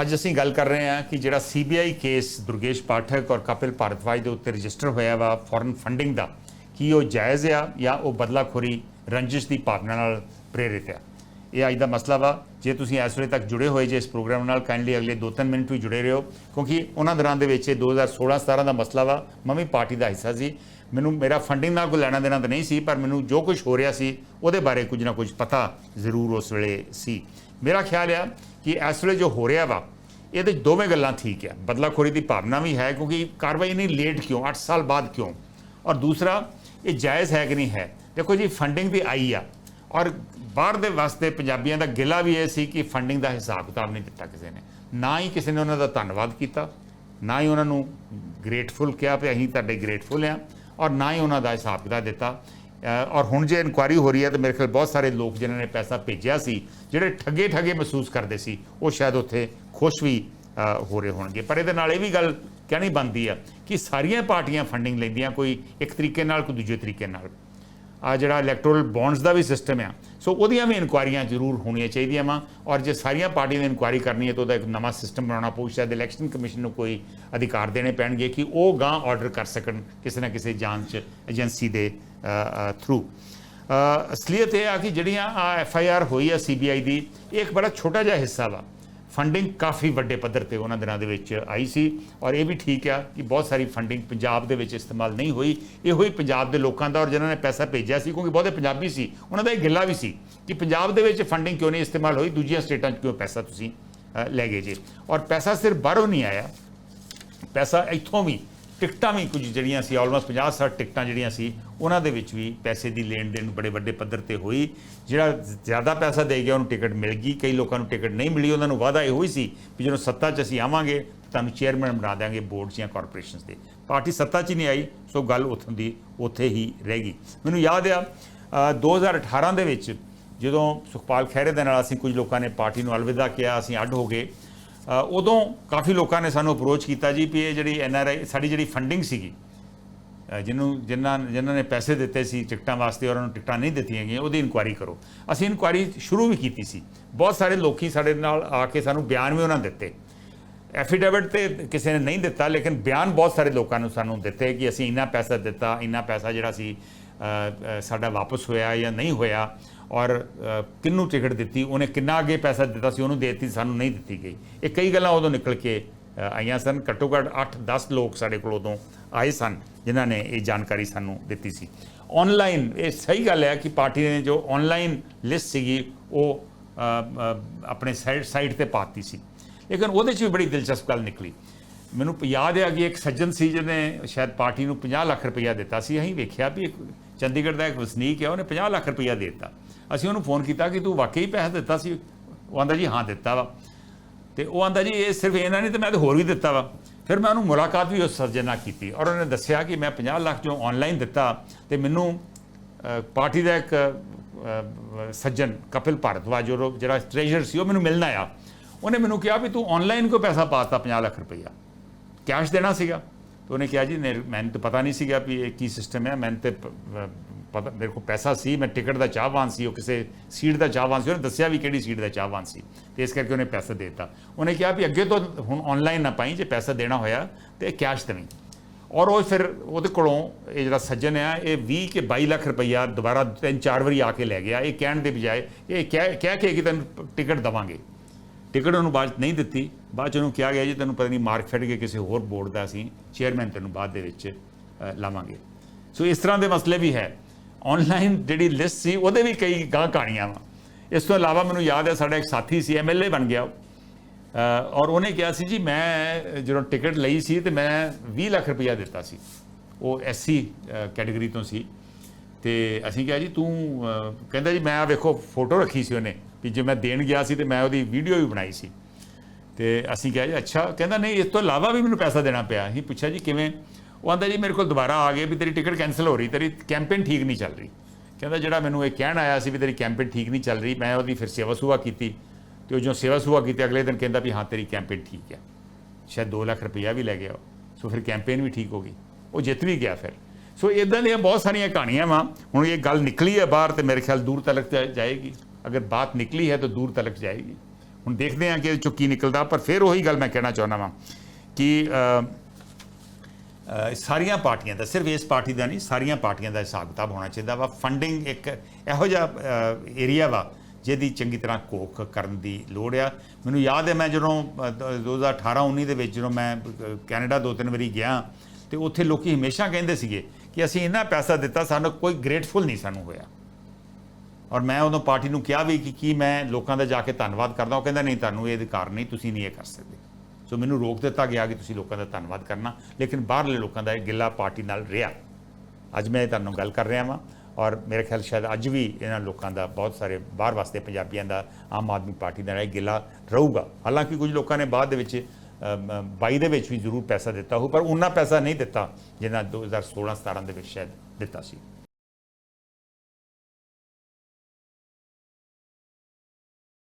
ਅੱਜ ਅਸੀਂ ਗੱਲ ਕਰ ਰਹੇ ਹਾਂ ਕਿ ਜਿਹੜਾ ਸੀਬੀਆਈ ਕੇਸ ਦੁਰਗੇਸ਼ ਪਾਠਕ ਔਰ ਕਪਿਲ ਭਾਰਤਵਾਜ ਦੇ ਉੱਤੇ ਰਜਿਸਟਰ ਹੋਇਆ ਵਾ ਫੋਰਨ ਫੰਡਿੰਗ ਦਾ, ਕੀ ਉਹ ਜਾਇਜ਼ ਆ ਜਾਂ ਉਹ ਬਦਲਾਖੋਰੀ ਰੰਜਿਸ਼ ਦੀ ਭਾਵਨਾ ਨਾਲ ਪ੍ਰੇਰਿਤ ਆ? ਇਹ ਅੱਜ ਦਾ ਮਸਲਾ ਵਾ। ਜੇ ਤੁਸੀਂ ਇਸ ਵੇਲੇ ਤੱਕ ਜੁੜੇ ਹੋਏ, ਜੇ ਇਸ ਪ੍ਰੋਗਰਾਮ ਨਾਲ ਕਾਈਂਡਲੀ ਅਗਲੇ 2-3 ਮਿੰਟ ਵੀ ਜੁੜੇ ਰਹੋ, ਕਿਉਂਕਿ ਉਹਨਾਂ ਦੌਰਾਨ ਦੇ ਵਿੱਚ ਇਹ 2016-17 ਦਾ ਮਸਲਾ ਵਾ ਮੈਂ ਵੀ ਪਾਰਟੀ ਦਾ ਹਿੱਸਾ ਸੀ। ਮੈਨੂੰ, ਮੇਰਾ ਫੰਡਿੰਗ ਨਾਲ ਕੋਈ ਲੈਣਾ ਦੇਣਾ ਤਾਂ ਨਹੀਂ ਸੀ, ਪਰ ਮੈਨੂੰ ਜੋ ਕੁਝ ਹੋ ਰਿਹਾ ਸੀ, ਉਹਦੇ ਬਾਰੇ ਕੁਝ ਨਾ ਕੁਝ ਪਤਾ ਜ਼ਰੂਰ ਉਸ ਵੇਲੇ ਸੀ। ਮੇਰਾ ਖਿਆਲ ਆ ਕਿ ਇਸ ਵੇਲੇ ਜੋ ਹੋ ਰਿਹਾ ਵਾ ਇਹਦੇ ਦੋਵੇਂ ਗੱਲਾਂ ਠੀਕ ਆ। ਬਦਲਾਖੋਰੀ ਦੀ ਭਾਵਨਾ ਵੀ ਹੈ, ਕਿਉਂਕਿ ਕਾਰਵਾਈ ਨਹੀਂ ਲੇਟ ਕਿਉਂ? 8 ਸਾਲ ਬਾਅਦ ਕਿਉਂ? ਔਰ ਦੂਸਰਾ, ਇਹ ਜਾਇਜ਼ ਹੈ ਕਿ ਨਹੀਂ ਹੈ? ਦੇਖੋ ਜੀ ਫੰਡਿੰਗ ਵੀ ਆਈ ਆ। ਔਰ ਬਾਹਰ ਦੇ ਵਾਸਤੇ ਪੰਜਾਬੀਆਂ ਦਾ ਗਿਲਾ ਵੀ ਇਹ ਸੀ ਕਿ ਫੰਡਿੰਗ ਦਾ ਹਿਸਾਬ ਕਿਤਾਬ ਨਹੀਂ ਦਿੱਤਾ ਕਿਸੇ ਨੇ। ਨਾ ਹੀ ਕਿਸੇ ਨੇ ਉਹਨਾਂ ਦਾ ਧੰਨਵਾਦ ਕੀਤਾ, ਨਾ ਹੀ ਉਹਨਾਂ ਨੂੰ ਗ੍ਰੇਟਫੁਲ ਕਿਹਾ ਵੀ ਅਸੀਂ ਤੁਹਾਡੇ ਗ੍ਰੇਟਫੁਲ ਆ ਔਰ ਨਾ ਹੀ ਉਹਨਾਂ ਦਾ ਹਿਸਾਬ ਕਿਤਾਬ ਦਿੱਤਾ। ਔਰ ਹੁਣ ਜੇ ਇਨਕੁਆਰੀ ਹੋ ਰਹੀ ਹੈ ਤਾਂ ਮੇਰੇ ਖਿਆਲ ਬਹੁਤ ਸਾਰੇ ਲੋਕ ਜਿਨ੍ਹਾਂ ਨੇ ਪੈਸਾ ਭੇਜਿਆ ਸੀ, ਜਿਹੜੇ ਠੱਗੇ ਠੱਗੇ ਮਹਿਸੂਸ ਕਰਦੇ ਸੀ, ਉਹ ਸ਼ਾਇਦ ਉੱਥੇ ਖੁਸ਼ ਵੀ ਹੋ ਰਹੇ ਹੋਣਗੇ। ਪਰ ਇਹਦੇ ਨਾਲ ਇਹ ਵੀ ਗੱਲ ਕਹਿਣੀ ਬਣਦੀ ਆ ਕਿ ਸਾਰੀਆਂ ਪਾਰਟੀਆਂ ਫੰਡਿੰਗ ਲੈਂਦੀਆਂ, ਕੋਈ ਇੱਕ ਤਰੀਕੇ ਨਾਲ, ਕੋਈ ਦੂਜੇ ਤਰੀਕੇ ਨਾਲ। ਆ ਜਿਹੜਾ ਇਲੈਕਟੋਰਲ ਬੌਂਡਸ ਦਾ ਵੀ ਸਿਸਟਮ ਆ। ਸੋ ਉਹਦੀਆਂ ਵੀ ਇਨਕੁਆਰੀਆਂ ਜ਼ਰੂਰ ਹੋਣੀਆਂ ਚਾਹੀਦੀਆਂ ਵਾ। ਔਰ ਜੇ ਸਾਰੀਆਂ ਪਾਰਟੀਆਂ ਦੀ ਇਨਕੁਆਰੀ ਕਰਨੀ ਹੈ ਤਾਂ ਉਹਦਾ ਇੱਕ ਨਵਾਂ ਸਿਸਟਮ ਬਣਾਉਣਾ ਪਊ, ਸ਼ਾਇਦ ਇਲੈਕਸ਼ਨ ਕਮਿਸ਼ਨ ਨੂੰ ਕੋਈ ਅਧਿਕਾਰ ਦੇਣੇ ਪੈਣਗੇ ਕਿ ਉਹ ਗਾਂ ਆਰਡਰ ਕਰ ਸਕਣ ਕਿਸੇ ਨਾ ਕਿਸੇ ਜਾਂਚ ਏਜੰਸੀ ਦੇ ਥਰੂ ਅਸਲੀਅਤ ਇਹ ਆ ਕਿ ਜਿਹੜੀਆਂ ਆ ਐਫ ਆਈ ਆਰ ਹੋਈ ਆ ਸੀਬੀਆਈ ਦੀ, ਇਹ ਇੱਕ ਬੜਾ ਛੋਟਾ ਜਿਹਾ ਹਿੱਸਾ ਵਾ। ਫੰਡਿੰਗ ਕਾਫੀ ਵੱਡੇ ਪੱਧਰ ਤੇ ਉਹਨਾਂ ਦਿਨਾਂ ਦੇ ਵਿੱਚ ਆਈ ਸੀ ਔਰ ਇਹ ਵੀ ਠੀਕ ਆ ਕਿ ਬਹੁਤ ਸਾਰੀ ਫੰਡਿੰਗ ਪੰਜਾਬ ਦੇ ਵਿੱਚ ਇਸਤੇਮਾਲ ਨਹੀਂ ਹੋਈ। ਇਹੋ ਹੀ ਪੰਜਾਬ ਦੇ ਲੋਕਾਂ ਦਾ ਔਰ ਜਿਨ੍ਹਾਂ ਨੇ ਪੈਸਾ ਭੇਜਿਆ ਸੀ ਕਿਉਂਕਿ ਬਹੁਤੇ ਪੰਜਾਬੀ ਸੀ, ਉਹਨਾਂ ਦਾ ਇਹ ਗਿੱਲਾ ਵੀ ਸੀ ਕਿ ਪੰਜਾਬ ਦੇ ਵਿੱਚ ਫੰਡਿੰਗ ਕਿਉਂ ਨਹੀਂ ਇਸਤੇਮਾਲ ਹੋਈ, ਦੂਜੀਆਂ ਸਟੇਟਾਂ 'ਚ ਕਿਉਂ ਪੈਸਾ ਤੁਸੀਂ ਲੈ ਗਏ ਜੇ। ਔਰ ਪੈਸਾ ਸਿਰਫ ਬਾਹਰੋਂ ਨਹੀਂ ਆਇਆ, ਪੈਸਾ ਇੱਥੋਂ ਵੀ ਟਿਕਟਾਂ ਵੀ ਕੁਝ ਜਿਹੜੀਆਂ ਸੀ ਆਲਮੋਸਟ 50 60 ਟਿਕਟਾਂ ਜਿਹੜੀਆਂ ਸੀ ਉਹਨਾਂ ਦੇ ਵਿੱਚ ਵੀ ਪੈਸੇ ਦੀ ਲੈਣ ਦੇਣ ਬੜੇ ਵੱਡੇ ਪੱਧਰ ਤੇ ਹੋਈ। ਜਿਹੜਾ ਜ਼ਿਆਦਾ ਪੈਸਾ ਦੇ ਗਿਆ ਉਹਨੂੰ ਟਿਕਟ ਮਿਲ ਗਈ ਕਈ ਲੋਕਾਂ ਨੂੰ ਟਿਕਟ ਨਹੀਂ ਮਿਲੀ ਉਹਨਾਂ ਨੂੰ ਵਾਅਦਾ ਇਹੋ ਹੀ ਸੀ ਵੀ ਜਦੋਂ ਸੱਤਾ 'ਚ ਅਸੀਂ ਆਵਾਂਗੇ ਤੁਹਾਨੂੰ ਚੇਅਰਮੈਨ ਬਣਾ ਦਿਆਂਗੇ ਬੋਰਡਸ ਜਾਂ ਕਾਰਪੋਰੇਸ਼ਨਸ ਦੇ। ਪਾਰਟੀ ਸੱਤਾ 'ਚ ਨਹੀਂ ਆਈ ਸੋ ਗੱਲ ਉੱਥੋਂ ਦੀ ਉੱਥੇ ਹੀ ਰਹਿ ਗਈ। ਮੈਨੂੰ ਯਾਦ ਆ ਅ, 2018 ਦੇ ਵਿੱਚ ਜਦੋਂ ਸੁਖਪਾਲ ਖਹਿਰੇ ਦੇ ਨਾਲ ਅਸੀਂ ਕੁਝ ਲੋਕਾਂ ਨੇ ਪਾਰਟੀ ਨੂੰ ਅਲਵਿਦਾ ਕਿਹਾ ਅਸੀਂ ਅੱਡ ਹੋ ਗਏ। ਉਦੋਂ ਕਾਫੀ ਲੋਕਾਂ ਨੇ ਸਾਨੂੰ ਅਪਰੋਚ ਕੀਤਾ ਜੀ ਵੀ ਇਹ ਜਿਹੜੀ ਐਨ ਆਰ ਆਈ ਸਾਡੀ ਜਿਹੜੀ ਫੰਡਿੰਗ ਸੀਗੀ ਜਿਹਨੂੰ ਜਿਨ੍ਹਾਂ ਜਿਨ੍ਹਾਂ ਨੇ ਪੈਸੇ ਦਿੱਤੇ ਸੀ ਟਿਕਟਾਂ ਵਾਸਤੇ ਉਹਨਾਂ ਨੂੰ ਟਿਕਟਾਂ ਨਹੀਂ ਦਿੱਤੀਆਂ ਗਈਆਂ, ਉਹਦੀ ਇਨਕੁਆਇਰੀ ਕਰੋ। ਅਸੀਂ ਇਨਕੁਆਇਰੀ ਸ਼ੁਰੂ ਵੀ ਕੀਤੀ ਸੀ। ਬਹੁਤ ਸਾਰੇ ਲੋਕੀ ਸਾਡੇ ਨਾਲ ਆ ਕੇ ਸਾਨੂੰ ਬਿਆਨ ਵੀ ਉਹਨਾਂ ਨੇ ਦਿੱਤੇ। ਐਫੀਡੇਵਿਟ ਤੇ ਕਿਸੇ ਨੇ ਨਹੀਂ ਦਿੱਤਾ, ਲੇਕਿਨ ਬਿਆਨ ਬਹੁਤ ਸਾਰੇ ਲੋਕਾਂ ਨੂੰ ਸਾਨੂੰ ਦਿੱਤੇ ਕਿ ਅਸੀਂ ਇੰਨਾ ਪੈਸਾ ਦਿੱਤਾ, ਇੰਨਾ ਪੈਸਾ ਜਿਹੜਾ ਸੀ ਸਾਡਾ ਵਾਪਸ ਹੋਇਆ ਜਾਂ ਨਹੀਂ ਹੋਇਆ ਔਰ ਕਿੰਨੂੰ ਟਿਕਟ ਦਿੱਤੀ, ਉਹਨੇ ਕਿੰਨਾ ਅੱਗੇ ਪੈਸਾ ਦਿੱਤਾ ਸੀ, ਉਹਨੂੰ ਦੇ ਦਿੱਤੀ, ਸਾਨੂੰ ਨਹੀਂ ਦਿੱਤੀ ਗਈ। ਇਹ ਕਈ ਗੱਲਾਂ ਉਦੋਂ ਨਿਕਲ ਕੇ ਆਈਆਂ ਸਨ। ਘੱਟੋ ਘੱਟ 8-10 ਲੋਕ ਸਾਡੇ ਕੋਲ ਉਦੋਂ ਆਏ ਸਨ, ਜਿਨ੍ਹਾਂ ਨੇ ਇਹ ਜਾਣਕਾਰੀ ਸਾਨੂੰ ਦਿੱਤੀ ਸੀ। ਆਨਲਾਈਨ ਇਹ ਸਹੀ ਗੱਲ ਹੈ ਕਿ ਪਾਰਟੀ ਨੇ ਜੋ ਆਨਲਾਈਨ ਲਿਸਟ ਸੀਗੀ, ਉਹ ਆਪਣੇ ਸਾਈਟ ਸਾਈਟ ਤੇ ਪਾਤੀ ਸੀ। ਲੇਕਿਨ ਉਹਦੇ 'ਚ ਵੀ ਬੜੀ ਦਿਲਚਸਪ ਗੱਲ ਨਿਕਲੀ। ਮੈਨੂੰ ਯਾਦ ਹੈ ਕਿ ਇੱਕ ਸੱਜਣ ਸੀ ਜਿਹਨੇ ਸ਼ਾਇਦ ਪਾਰਟੀ ਨੂੰ 50 ਲੱਖ ਰੁਪਇਆ ਦਿੱਤਾ ਸੀ। ਅਸੀਂ ਵੇਖਿਆ ਵੀ ਇੱਕ ਚੰਡੀਗੜ੍ਹ ਦਾ ਇੱਕ ਵਸਨੀਕ ਹੈ, ਉਹਨੇ 50 ਲੱਖ ਰੁਪਇਆ ਦੇ ਦਿੱਤਾ। ਅਸੀਂ ਉਹਨੂੰ ਫੋਨ ਕੀਤਾ ਕਿ ਤੂੰ ਵਾਕਈ ਪੈਸਾ ਦਿੱਤਾ ਸੀ? ਉਹ ਆਂਦਾ ਜੀ, ਹਾਂ, ਦਿੱਤਾ ਵਾ। ਤੇ ਉਹ ਆਂਦਾ ਜੀ, ਇਹ ਸਿਰਫ ਇਹਨਾਂ ਨਹੀਂ ਤੇ ਮੈਂ ਤੇ ਹੋਰ ਵੀ ਦਿੱਤਾ ਵਾ। ਫਿਰ ਮੈਂ ਉਹਨੂੰ ਮੁਲਾਕਾਤ ਵੀ ਉਸ ਸੱਜਣ ਨਾਲ ਕੀਤੀ ਔਰ ਉਹਨੇ ਦੱਸਿਆ ਕਿ ਮੈਂ 50 ਲੱਖ ਜੋ ਆਨਲਾਈਨ ਦਿੱਤਾ ਤੇ ਮੈਨੂੰ ਪਾਰਟੀ ਦਾ ਇੱਕ ਸੱਜਣ ਕਪਿਲ ਭਾਰਤਵਾਜ ਜਿਹੜਾ ਟ੍ਰੇਜਰ ਸੀ, ਉਹ ਮੈਨੂੰ ਮਿਲਣ ਆਇਆ। ਉਹਨੇ ਮੈਨੂੰ ਕਿਹਾ ਵੀ ਤੂੰ ਆਨਲਾਈਨ ਕੋ ਪੈਸਾ ਪਾਤਾ 50 ਲੱਖ ਰੁਪਈਆ? ਕੈਸ਼ ਦੇਣਾ ਸੀਗਾ। ਤੇ ਉਹਨੇ ਕਿਹਾ ਜੀ ਮੇਰੇ- ਮੈਨੂੰ ਤਾਂ ਪਤਾ ਨਹੀਂ ਸੀਗਾ ਵੀ ਇਹ ਕੀ ਸਿਸਟਮ ਹੈ ਮੈਨੂੰ ਤੇ ਪਤਾ ਮੇਰੇ ਕੋਲ ਪੈਸਾ ਸੀ ਮੈਂ ਟਿਕਟ ਦਾ ਚਾਹਵਾਨ ਸੀ ਉਹ ਕਿਸੇ ਸੀਟ ਦਾ ਚਾਹਵਾਨ ਸੀ ਉਹਨੇ ਦੱਸਿਆ ਵੀ ਕਿਹੜੀ ਸੀਟ ਦਾ ਚਾਹਵਾਨ ਸੀ ਤੇ ਇਸ ਕਰਕੇ ਉਹਨੇ ਪੈਸਾ ਦੇ ਦਿੱਤਾ ਉਹਨੇ ਕਿਹਾ ਵੀ ਅੱਗੇ ਤੋਂ ਹੁਣ ਆਨਲਾਈਨ ਨਾ ਪਾਈ ਜੇ ਪੈਸਾ ਦੇਣਾ ਹੋਇਆ ਤੇ ਕੈਸ਼ ਦੇਵੀਂ ਔਰ ਉਹ ਫਿਰ ਉਹਦੇ ਕੋਲੋਂ ਇਹ ਜਿਹੜਾ ਸੱਜਣ ਆ ਇਹ 20 ਕੇ 22 ਲੱਖ ਰੁਪਈਆ ਦੁਬਾਰਾ ਤਿੰਨ ਚਾਰ ਵਾਰੀ ਆ ਕੇ ਲੈ ਗਿਆ ਇਹ ਕਹਿਣ ਦੇ ਬਜਾਏ ਇਹ ਕਹਿ ਕਹਿ ਕੇ ਕਿ ਤੈਨੂੰ ਟਿਕਟ ਦਵਾਂਗੇ ਟਿਕਟ ਉਹਨੂੰ ਬਾਅਦ 'ਚ ਨਹੀਂ ਦਿੱਤੀ। ਬਾਅਦ 'ਚ ਉਹਨੂੰ ਕਿਹਾ ਗਿਆ ਜੀ, ਤੈਨੂੰ ਪਤਾ ਨਹੀਂ, ਮਾਰਕ ਫੜ ਕੇ ਕਿਸੇ ਹੋਰ ਬੋਰਡ ਦਾ ਅਸੀਂ ਚੇਅਰਮੈਨ ਤੈਨੂੰ ਬਾਅਦ ਦੇ ਵਿੱਚ ਲਾਵਾਂਗੇ। ਸੋ ਇਸ ਤਰ੍ਹਾਂ ਦੇ ਮਸਲੇ ਵੀ ਹੈ। ਆਨਲਾਈਨ ਜਿਹੜੀ ਲਿਸਟ ਸੀ, ਉਹਦੇ ਵੀ ਕਈ ਗਾਂ ਕਹਾਣੀਆਂ ਵਾ। ਇਸ ਤੋਂ ਇਲਾਵਾ ਮੈਨੂੰ ਯਾਦ ਹੈ, ਸਾਡਾ ਇੱਕ ਸਾਥੀ ਸੀ ਐਮਐਲਏ ਬਣ ਗਿਆ ਉਹ। ਔਰ ਉਹਨੇ ਕਿਹਾ ਸੀ ਜੀ, ਮੈਂ ਜਦੋਂ ਟਿਕਟ ਲਈ ਸੀ, ਤੇ ਮੈਂ 20 ਲੱਖ ਰੁਪਇਆ ਦਿੱਤਾ ਸੀ। ਉਹ ਐਸਸੀ ਕੈਟਾਗਰੀ ਤੋਂ ਸੀ। ਤੇ ਅਸੀਂ ਕਿਹਾ ਜੀ, ਤੂੰ ਕਹਿੰਦਾ ਜੀ, ਮੈਂ ਆ ਵੇਖੋ, ਫੋਟੋ ਰੱਖੀ ਸੀ ਉਹਨੇ। ਵੀ ਜੇ ਮੈਂ ਦੇਣ ਗਿਆ ਸੀ ਤੇ ਮੈਂ ਉਹਦੀ ਵੀਡੀਓ ਵੀ ਬਣਾਈ ਸੀ। ਤੇ ਅਸੀਂ ਕਿਹਾ ਜੀ, ਅੱਛਾ। ਕਹਿੰਦਾ, ਨਹੀਂ, ਇਸ ਤੋਂ ਇਲਾਵਾ ਵੀ ਮੈਨੂੰ ਪੈਸਾ ਦੇਣਾ ਪਿਆ। ਅਸੀਂ ਪੁੱਛਿਆ, ਜੀ ਕਿਵੇਂ? ਉਹ ਆਂਦਾ, ਜੀ ਮੇਰੇ ਕੋਲ ਦੁਬਾਰਾ ਆ ਗਏ ਵੀ ਤੇਰੀ ਟਿਕਟ ਕੈਨਸਲ ਹੋ ਰਹੀ, ਤੇਰੀ ਕੈਂਪੇਨ ਠੀਕ ਨਹੀਂ ਚੱਲ ਰਹੀ। ਕਹਿੰਦਾ, ਜਿਹੜਾ ਮੈਨੂੰ ਇਹ ਕਹਿਣ ਆਇਆ ਸੀ ਵੀ ਤੇਰੀ ਕੈਂਪੇਨ ਠੀਕ ਨਹੀਂ ਚੱਲ ਰਹੀ, ਮੈਂ ਉਹਦੀ ਫਿਰ ਸੇਵਾ ਸੁਭਾ ਕੀਤੀ। ਤੇ ਉਹ ਜੋ ਸੇਵਾ ਸੁਭਾ ਕੀਤੀ, ਅਗਲੇ ਦਿਨ ਕਹਿੰਦਾ ਵੀ, ਹਾਂ, ਤੇਰੀ ਕੈਂਪੇਨ ਠੀਕ ਹੈ। ਸ਼ਾਇਦ 2 ਲੱਖ ਰੁਪਈਆ ਵੀ ਲੈ ਗਿਆ ਉਹ। ਸੋ ਫਿਰ ਕੈਂਪੇਨ ਵੀ ਠੀਕ ਹੋ ਗਈ। ਉਹ ਜਿੱਤ ਵੀ ਗਿਆ ਫਿਰ। ਸੋ ਇਦਾਂ ਦੀਆਂ ਬਹੁਤ ਸਾਰੀਆਂ ਕਹਾਣੀਆਂ ਵਾ। ਹੁਣ ਇਹ ਗੱਲ ਨਿਕਲੀ ਹੈ ਬਾਹਰ ਤੇ ਮੇਰੇ ਖਿਆਲ ਦੂਰ ਤੱਕ ਜਾ- ਜਾਏਗੀ। ਅਗਰ ਬਾਤ ਨਿਕਲੀ ਹੈ ਤਾਂ ਦੂਰ ਤੱਕ ਜਾਏਗੀ। ਹੁਣ ਦੇਖਦੇ ਹਾਂ ਕਿ ਇਹ ਕੀ ਨਿਕਲਦਾ ਪਰ ਫਿਰ ਉਹੀ ਗੱਲ ਮੈਂ ਕਹਿਣਾ ਚਾਹੁੰਦਾ ਵਾਂ ਕਿ ਸਾਰੀਆਂ ਪਾਰਟੀਆਂ ਦਾ ਸਿਰਫ ਇਸ ਪਾਰਟੀ ਦਾ ਨਹੀਂ ਸਾਰੀਆਂ ਪਾਰਟੀਆਂ ਦਾ ਹਿਸਾਬ ਕਿਤਾਬ ਹੋਣਾ ਚਾਹੀਦਾ ਵਾ। ਫੰਡਿੰਗ ਇੱਕ ਇਹੋ ਜਿਹਾ ਏਰੀਆ ਵਾ ਜਿਹਦੀ ਚੰਗੀ ਤਰ੍ਹਾਂ ਕੋਖ ਕਰਨ ਦੀ ਲੋੜ ਆ। ਮੈਨੂੰ ਯਾਦ ਹੈ ਮੈਂ ਜਦੋਂ ਅ, ਦ- 2018-19 ਦੇ ਵਿੱਚ ਜਦੋਂ ਮੈਂ ਕੈਨੇਡਾ ਦੋ ਤਿੰਨ ਵਾਰੀ ਗਿਆ ਤੇ ਉੱਥੇ ਲੋਕੀ ਹਮੇਸ਼ਾ ਕਹਿੰਦੇ ਸੀਗੇ ਕਿ ਅਸੀਂ ਇੰਨਾ ਪੈਸਾ ਦਿੱਤਾ ਸਾਨੂੰ ਕੋਈ ਗ੍ਰੇਟਫੁਲ ਨਹੀਂ ਸਾਨੂੰ ਹੋਇਆ। ਔਰ ਮੈਂ ਉਦੋਂ ਪਾਰਟੀ ਨੂੰ ਕਿਹਾ ਵੀ ਕਿ ਕੀ ਮੈਂ ਲੋਕਾਂ ਦਾ ਜਾ ਕੇ ਧੰਨਵਾਦ ਕਰਦਾ। ਉਹ ਕਹਿੰਦਾ ਨਹੀਂ ਤੁਹਾਨੂੰ ਇਹ ਅਧਿਕਾਰ ਨਹੀਂ ਤੁਸੀਂ ਨਹੀਂ ਇਹ ਕਰ ਸਕਦੇ। ਸੋ ਮੈਨੂੰ ਰੋਕ ਦਿੱਤਾ ਗਿਆ ਕਿ ਤੁਸੀਂ ਲੋਕਾਂ ਦਾ ਧੰਨਵਾਦ ਕਰਨਾ। ਲੇਕਿਨ ਬਾਹਰਲੇ ਲੋਕਾਂ ਦਾ ਇਹ ਗਿੱਲਾ ਪਾਰਟੀ ਨਾਲ ਰਿਹਾ। ਅੱਜ ਮੈਂ ਤੁਹਾਨੂੰ ਗੱਲ ਕਰ ਰਿਹਾ ਵਾਂ ਔਰ ਮੇਰੇ ਖਿਆਲ ਸ਼ਾਇਦ ਅੱਜ ਵੀ ਇਹਨਾਂ ਲੋਕਾਂ ਦਾ ਬਹੁਤ ਸਾਰੇ ਬਾਹਰ ਵਾਸਤੇ ਪੰਜਾਬੀਆਂ ਦਾ ਆਮ ਆਦਮੀ ਪਾਰਟੀ ਦਾ ਇਹ ਗਿੱਲਾ ਰਹੂਗਾ। ਹਾਲਾਂਕਿ ਕੁਝ ਲੋਕਾਂ ਨੇ ਬਾਅਦ ਦੇ ਵਿੱਚ ਅਮ, 22 ਦੇ ਵਿੱਚ ਵੀ ਜ਼ਰੂਰ ਪੈਸਾ ਦਿੱਤਾ ਹੋ ਪਰ ਉਹਨਾਂ ਪੈਸਾ ਨਹੀਂ ਦਿੱਤਾ ਜਿੰਨਾ 2016 17 ਦੇ ਵਿੱਚ ਸ਼ਾਇਦ ਦਿੱਤਾ ਸੀ।